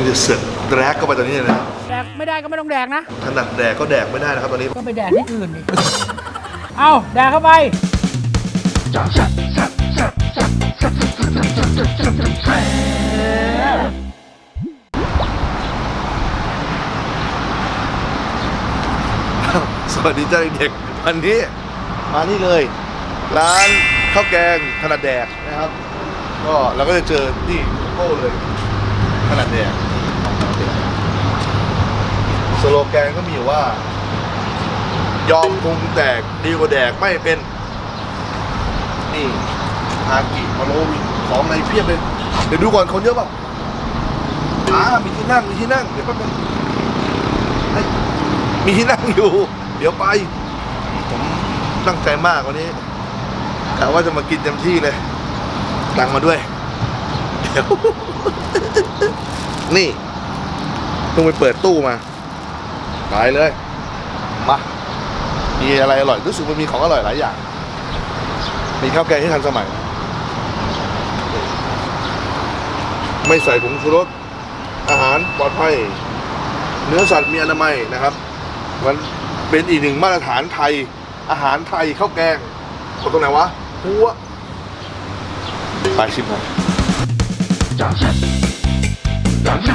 มึงจะเสือกแดกเข้าไปตอนนี้เลยนะแดกไม่ได้ก็ไม่ต้องแดกนะ ถนัดแดกก็แดกไม่ได้นะครับตอนนี้ ก็ไปแดกที่อื่นดิเอาแดกเข้าไป สวัสดีเจ้าเด็กๆวันนี้มานี่เลย ร้านข้าวแกงถนัดแดกนะครับ ก็เราก็จะเจอที่โก้เลยถนัดแดก สโลแกนก็มีว่า ยอมปรุงแตกดีกว่าแดกไม่เป็น นี่ฮากิมาโลวินของในเพียบเลย เดี๋ยวดูก่อนคนเยอะเปล่ะอ่ามีที่นั่งมีที่นั่ง เดี๋ยวแป๊บนึงมีที่นั่งอยู่ เดี๋ยวไป ผมตั้งใจมากวันนี้กะว่าจะมากินเต็มที่เลยตังมาด้วย เดี๋ยว นี่ เพิ่งไปเปิดตู้มาไปเลยมามีอะไรอร่อยรู้สึกมันมีของอร่อยหลายอย่าง มีข้าวแกงที่ทันสมัย ไม่ใส่ผงชูรสอาหารปลอดภัย เนื้อสัตว์มีอนามัยนะครับ มันเป็นอีกหนึ่งมาตรฐานไทย อาหารไทยข้าวแกงคนตรงไหนวะหัวไปชิมหน่อยนี่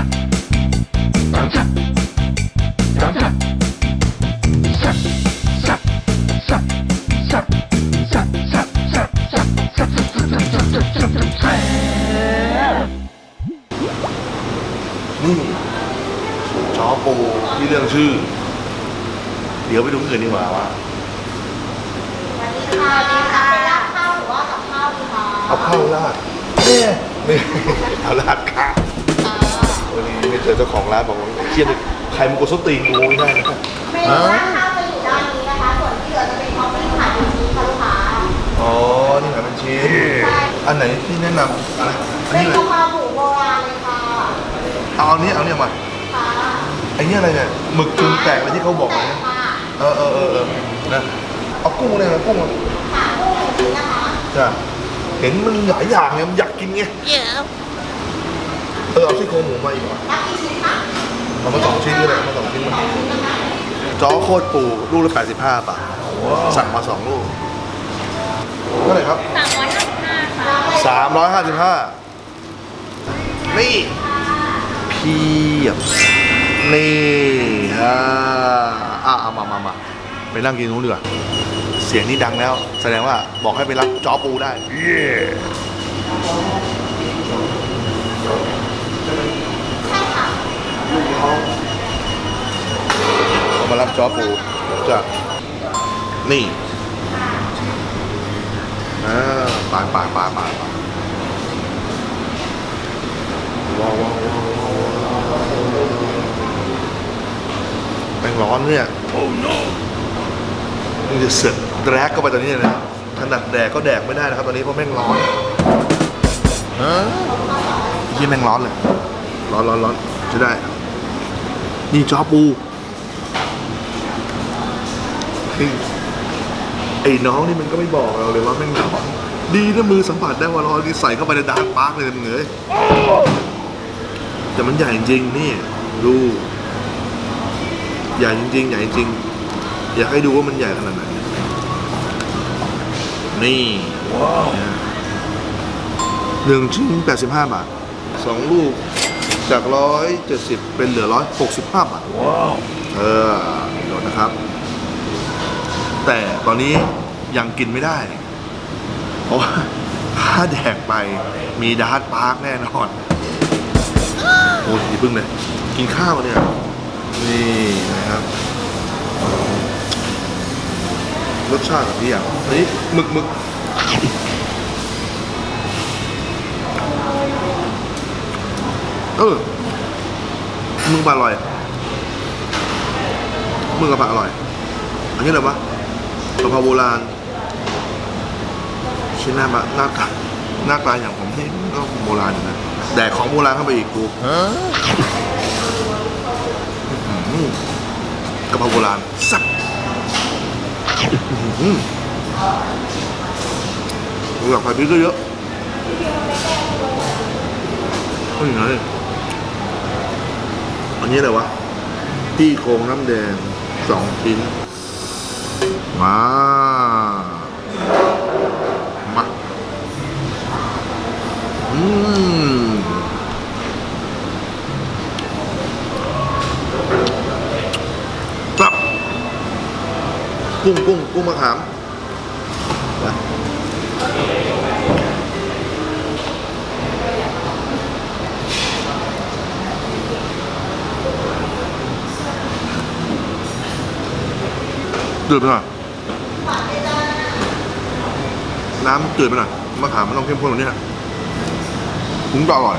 ชอปูที่เรื่องชื่อ เดี๋ยวไปดูอื่นดีกว่าว่าสวัสดีค่ะเป็นราดข้าวหรือว่ากับข้าวดีคะเอาข้าวราดเนี่ยนี่เอาราดข้าว วันนี้ไม่เจอเจ้าของร้านบอกว่าเครียดเลยใครมันกดสตีนกูไม่ได้นะเมนูราดข้าวจะอยู่ด้านนี้นะคะ ส่วนที่เหลือจะเป็นท็อปปิ้งผัดเป็นชีสค่ะลูกค้าอ๋อ นี่หมายเป็นชิ้นอันไหนที่แนะนำอะไรอันเป็นี้นอะไรกะเพราหมูโบราณเลยค่ะเอาอันนี้เอาเนี่ยมาค่ะไอ้เนี่ยอะไรเนี่ยหมึกจุ่มแตกอะไรที่เขาบอกแต่นะค่ะเออเออเออเออนะเอากุ้งเลยนะกุ้งอะค่ะกุ้งหนึ่งชิ้นนะคะจ้ะเห็นมันหลายอย่างไงมันอยากกินไงเอ อเอาซี่โครงหมูมาอีกเหรอรับกี่ชิ้นคะเอามาสองชิ้นก็ได้เอามาสองชิ้นมาสองชิ้นนะคะจ้อโคตรปูลูกละ85บาทสั่งมาสองลูกเท่าไหร่ครับ สามร้อยห้าสิบห้าค่ะ 355 นี่เพียบ นี่อ่าอะเอามามามาไปนั่งกินนู้นดีกว่าเสียงนี่ดังแล้ว แสดงว่าบอกให้ไปรับจ้อปูได้ เย้ ใช่ค่ะ เอามารับจอปูจ้ะนี่อ่าปาดปาปาดปาดปาดว้าวว้าวว้าวว้าวแม่งร้อนเนี่ยมึงจะเสือกแดกเข้าไปตอนนี้เลยนะถนัดแดกก็แดกไม่ได้นะครับตอนนี้เพราะแม่งร้อนยี่แม่งร้อนเลย ร้อนร้อนร้อนจะได้ นี่จอปูเฮ้ยไอ้น้องนี่มันก็ไม่บอกเราเลยว่าแม่งร้อนดีนะมือสัมผัสได้ว่าร้อนนี่ใส่เข้าไปในดาร์กปาร์กเลยมึงเอ้ยแต่มันใหญ่จริงๆนี่ดูใหญ่จริงๆใหญ่จริง อยากให้ดูว่ามันใหญ่ขนาดไหนนี่หนึ่งชิ้นแปดสิบห้าบาทสองลูก จากร้อยเจ็ดสิบเป็นเหลือร้อยหกสิบห้าบาทเออโดดนะครับ แต่ตอนนี้ยังกินไม่ได้ เพราะว่าถ้าแดกไปมีดาร์ตพาร์คแน่นอน โอ้ยอย่าเพึ่งเลย กินข้าวเนี่ย นี่นะครับ รสชาติแบบนี้อะอันนี้หมึกหมึก เออมึงปลาอร่อยมึงกับผักอร่อย อันนี้อะไรวะกะเพราโบราณชิ้นหน้าบะหน้าตาหน้าตาอย่างผมนี่ก็โบราณอยู่นะแดกของโบราณเข้าไปอีกกูอื้อหือกะเพราโบราณสับอยากใส่พริกเยอะๆก็อย่างนั้นเลย อันนี้อะไรวะที่โครงน้ำแดงสองชิ้น มามาอืมครับกุ้งกุ้งกุ้งมะขามนะ จืดไปหน่อยน้ำจืดไปหน่อยมะขามมันต้องเข้มข้นกว่านี้นะถึงจะอร่อย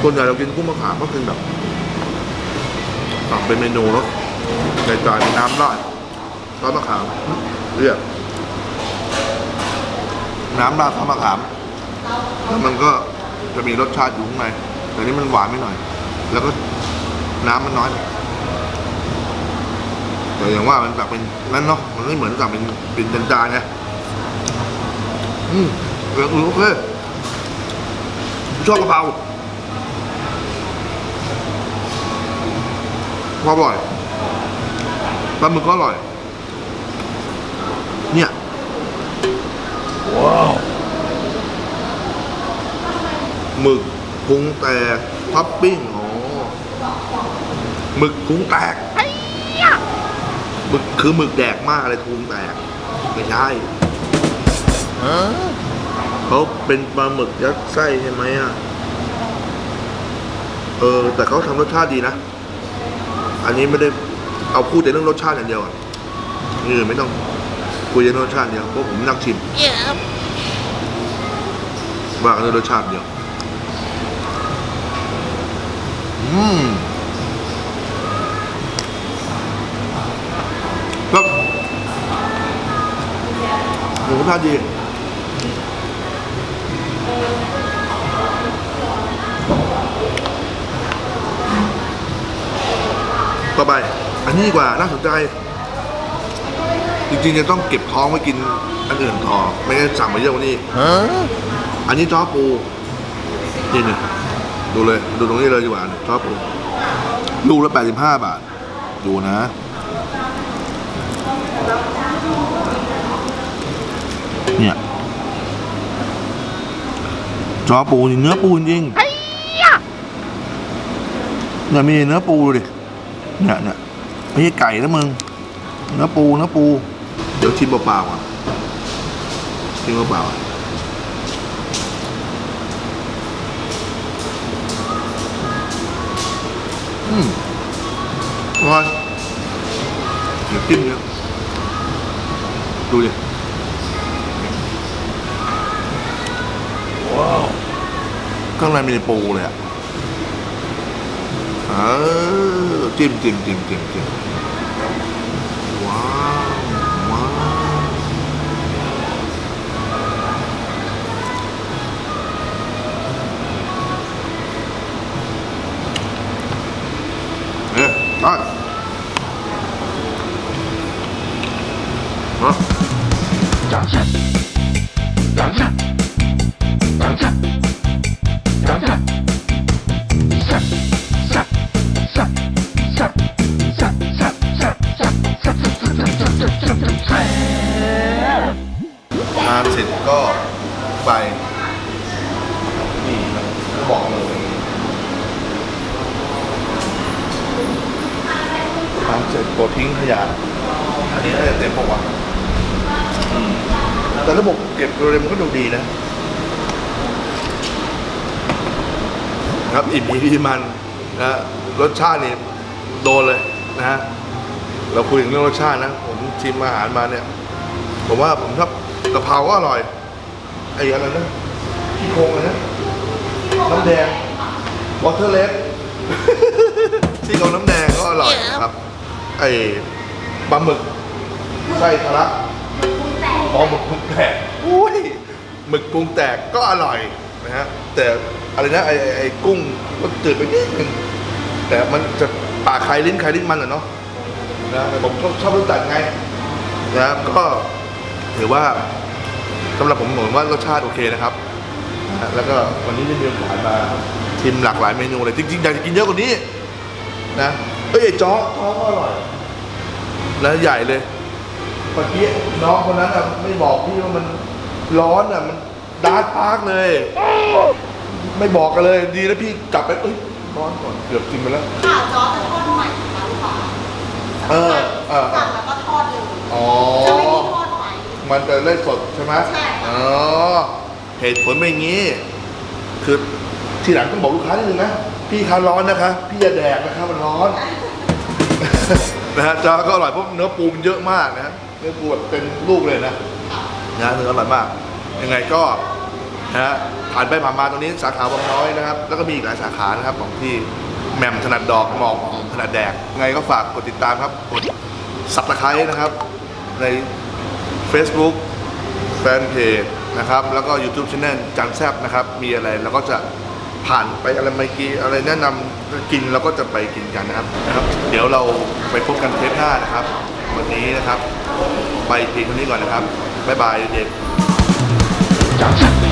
ส่วนใหญ่เรากินกุ้งมะขามก็คือแบบสั่งเป็นเมนูแล้วในจานน้ำราดซอสมะขามเรียกน้ำราดซอสมะขามแล้วมันก็จะมีรสชาติอยู่ข้างในแต่นี่มันหวานไม่หน่อย แล้วก็น้ำมันน้อย แต่อย่างว่ามันแบบเป็นนั่นเนาะมันไม่เหมือนสั่งเป็นเป็นจานๆไงอืมเออโอเคชอบกะเพราพออร่อยปลาหมึกก็อร่อย เนี่ย ว้าวหมึกพุงแตกพับปิ้งอ๋อหมึกพุงแตกห มึกคือหมึกแดกมากเลยพุงแตกไม่ใช่เขาเป็นปลาหมึกยัดไส้ใช่ไหมอะ เออ แต่เขาทำรสชาติดีนะ อันนี้ไม่ได้เอาพูดแต่เรื่องรสชาติอย่างเดียวอะนี่ไม่ต้องคุยแต่เรื่องรสชาติเดียวเพราะผมนั่งชิมว่ากันเรื่องรสชาติเดียว อืม แล้วหมูรสชาติดีต่อไปอันนี้ดีกว่าน่าสนใจ จริงๆจะต้องเก็บท้องไว้กินอันอื่นต่อไม่ได้สั่งมาเยอะกว่านี้อันนี้จ้อปูนี่นี่ดูเลย ดูตรงนี้เลยดีกว่าจ้อปูลูกละแปดสิบห้าบาท ดูนะ เนี่ยจ้อปูนี่เนื้อปูจริงๆเนี่ยมีเนื้อปูดูดิเนี่ยเนี่ยไม่ใช่ไก่นะมึง เนื้อปูเนื้อปู เดี๋ยวชิมเปล่าๆอะชิมเปล่าๆอะอืมอร่อยเดี๋ยวจิ้มเนี่ย ดูดิว้าวข้างในมีปูเลยอะเออจิ้มจิ้มจิ้มจิ้มจิ้มว้าวว้าวเอ๊ะได้ฮะ 掌声，掌声，掌声，掌声，上上上上上上上上上上上上上 ทานเสร็จก็ไป นี่ก็บอกเลยทานเสร็จกดทิ้งขยะ อันนี้น่าจะเต็มบอกว่าวะอืม แต่ระบบเก็บโดเรมก็ดูดีนะ ครับอิ่มมีที่มันนะรสชาตินี่โดนเลยนะฮะเราคุยถึงเรื่องรสชาตินะ ผมชิมอาหารมาเนี่ย ผมว่าผมชอบกะเพราก็อร่อยไอ้อะไรนะที่โครงอะไรนะน้ำแดงวอเตอร์เลสที่โครงน้ำแดงก็อร่อยนะครับ ไอ้ปลาหมึกไส้ทะลัก อ๋อหมึกปรุงแตกอุ้ยหมึกปรุงแตกก็อร่อยนะฮะแต่อะไรนะไอ้ไอ้ไอ้กุ้งก็จืดไปนิดนึงแต่มันจะปากใครลิ้นใครลิ้นมันอะเนาะนะแต่ผมชอบชอบรสจัดไงนะครับก็ถือว่าสำหรับผมผมว่ารสชาติโอเคนะครับนะฮะแล้วก็วันนี้ได้มีโอกาสมาชิมหลากหลายเมนูเลยจริงๆอยากจะกินเยอะกว่านี้นะเอ้ยไอ้จ๊อกจ๊อกก็อร่อย แล้วใหญ่เลย เมื่อกี้น้องคนนั้นอะไม่บอกพี่ว่ามันร้อนอะมันดาร์กพาร์กเลย ไม่บอกกันเลยดีแล้วพี่กลับไปเอ้ยร้อนก่อนเกือบกินไปแล้วค่ะจอร์จจะทอดใหม่นะคะลูกค้าเออเออเออสั่งแล้วก็ทอดเลยอ๋อจะไม่มีทอดไหมมันจะเล่นสดใช่ไหมใช่ค่ะอ๋อเหตุผลเป็นอย่างนี้ คือทีหลังต้องบอกลูกค้านิดนึงนะพี่ค้าร้อนนะคะ พี่อย่าแดกนะคะมันร้อนนะฮะจ้าก็อร่อยเพราะเนื้อปูมันเยอะมากนะฮะ เนื้อปูแบบเป็นลูกเลยนะนะเนื้ออร่อยมาก ยังไงก็นะฮะผ่านไปผ่านมาตรงนี้สาขาบางน้อยนะครับ แล้วก็มีอีกหลายสาขานะครับของที่แหม่มถนัดดอกหมอกถนัดแดกยังไงก็ฝากกดติดตามครับกดสับตะไคร้นะครับ ใน Facebook แฟนเพจนะครับ แล้วก็ YouTube Channel จันแซบนะครับ มีอะไรเราก็จะผ่านไปอะไรไม่กี่อะไรแนะนำกินเราก็จะไปกินกันนะครับนะครับ เดี๋ยวเราไปพบกันเทปหน้านะครับ วันนี้นะครับ ไปเพียงเท่านี้ก่อนนะครับ บ๊ายบายเด็กๆ，